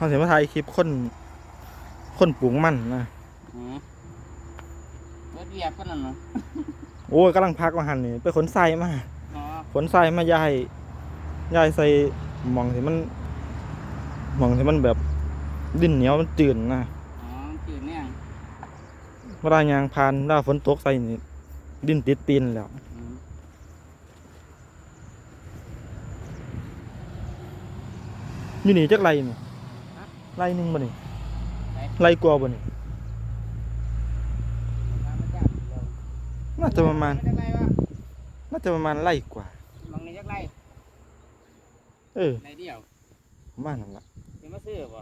เขาเสียมาถ่ายคลิปคนคนปลูกมันนะอืมเบิดเวียกก็นั่นเนาะโอ้ยกำลังพักมาหันนี่ไปขนทรายมาอ๋อขนทรายมาย้ายย้ายใส่หมองที่มันหมองที่มันแบบดินเหนียวมันจืดนะอ๋อจืดเนี่ยเวลายางพานเวลาฝนตกใส่นี่ดินติดตีนแล้ว อืมอยู่นี่จักไรนี่ ไรหนึงบ่นี่ไรกว่าบ่นี่มามาจ้างเดียวน่าจะประมาณไจักไรวะน่าจะประมาณไรกว่ามองนี่จักไรเออไรเดียวประมาณนั้นล่ะจะมาซื้อบ่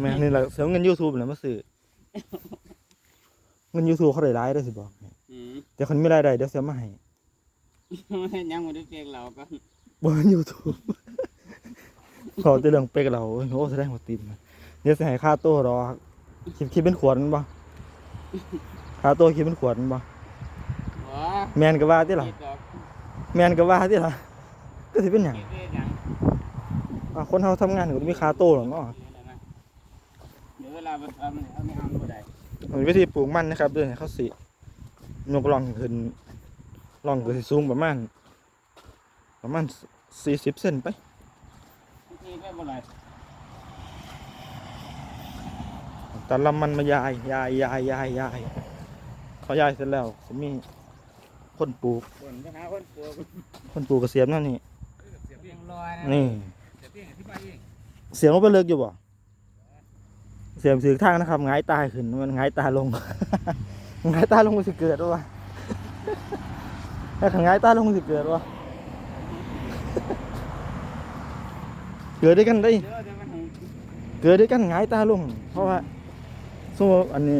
แม่นี่แหละเสียเงิน YouTube แหล้วมาซื้อเงิน YouTube เขาได้รายได้อสิบอกให้อืมเดี๋ยวคนมีรายได้เดี๋ยวเสียมาให้ยังไม่ได้เจกเราก็บน YouTube เขาจะเรื่องเป๊กเราโอ้แสดงว่าติดนะเดี๋ยวสิให้ค่าโต้รอคิดคิดเป็นขวดมันบ่ค่าโต้คิดเป็นขวดมันบ่บ่แมนก็ว่าติล่ะคิดดอกแมนก็ว่าติล่ะก็สิเป็นหยังคิดเรื่องหยังอะคนเฮาทำงานก็ต้องมีค่าโต้หรอกเนาะเดี๋ยวเวลาไปทำเนี่ยเอาไม่เอาบ่ได้มันวิธีปลูกมันนะครับเดี๋ยวให้เขาสิยกร่องขึ้นร่องก็สิสูงประมาณประมาณ40เซนไป ที่ไปบ่ได้แต่ลำมันมายายยายยายยายยายเขายายเสร็จแล้วจะมีคนปลูกคนไปหาคนปลูกคนปลูกกระเสียมนั่นนี่เพียงลอยนะนี่เดี๋ยวเพียงอธิบายเองเสียงลงไปเลิกอยู่บ่เสียงถือทางนะครับหงายตายขึ้นมันหงายตาลงหงายตาลงมันสิเกิดวะถ้าหงายตาลงมันสิเกิดวะ เกิดด้วยกันได้เดี๋ยวเดี๋ยวมันให้เกิดด้วยกันหงายตาลง เพราะว่าสมมติอันนี้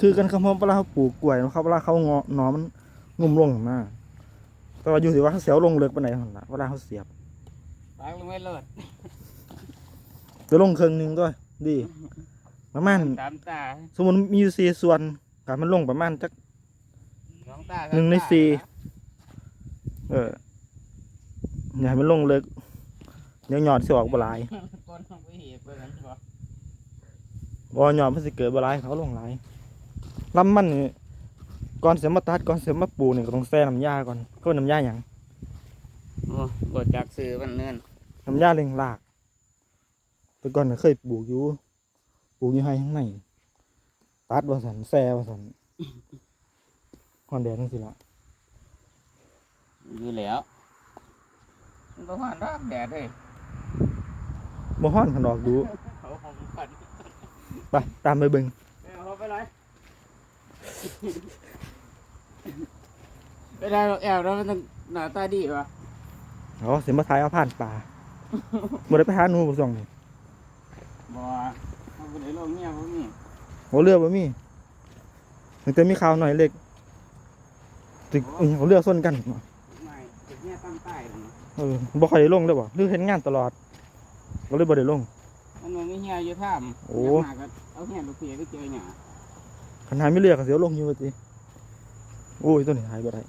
คือกันคำพอเวลาเขาปลูกกล้วยนะครับเวลาเขางอหนอมันงุมลงมาแต่ว่าอยู่ที่ว่าเขาเสียวลงเลิกปานไหนหั่นล่ะเวลาเขาเสียบปากลงไม่เลิศเสียวลงครึ่งหนึงด้วยดีประมาณสามตาสมมติมีอยู่สี่ส่วนการมันลงประมาณจัก สองตาหนึ่งในสี่ เอออย่าให้มันลงเลิก เดี๋ยวหยอดสิออกบ่หลายคนต้องไปเหยียบไปกันบ่บ่หยอดมันสิเกิดบ่หลายเขาลงหลายลำมันนี่ก่อนเสียมาตัดก่อนเสียมาปลูกนี่ก็ต้องแช่น้ำยาก่อนก็น้ำยาหยังโอ้บดจากซื้อมันเนื่นน้ำยาเล็งรากแต่ก่อนน่ะเคยปลูกอยู่ปลูกอยู่ให้ข้างในตัดว่าสันแซ่ว่าสันฮอนแดดจังสิละอยู่แล้วมันก็หวานรากแดดเลย บ่ฮ้อนขันออกดูเขาหอมกันไปตามไปเบิ่งเอาไปเลยไม่ได้หรอกแอบแล้วมันต้องหน้าตาดีวะอ๋อเสียมาถ่ายเอาผ่านป่าบ่ได้ไปหาหนูบ่ส่องนี่บ่เอาไปเลยลงเนี่ยพวกนี้หัวเรือบ่มีมันจะมีข่าวหน่อยเล็กตึกอิหยังหัวเรือส้นกันไม่ติดเนี่ยตั้งใต้เลยนะเออบ่ค่อยได้ลงเลยบ่หรือเห็นงานตลอด ก็เลยบ่ได้ลง มันมันไม่เหี่ยอยู่ท่ามโอ้ยากมากก็เอาเหี่ยลูกเพียไปเจอเนี่ยคันหาไม่เรือก็เสียวลงอยู่ว่าติโอ้ยตัวนี้หายบ่ได้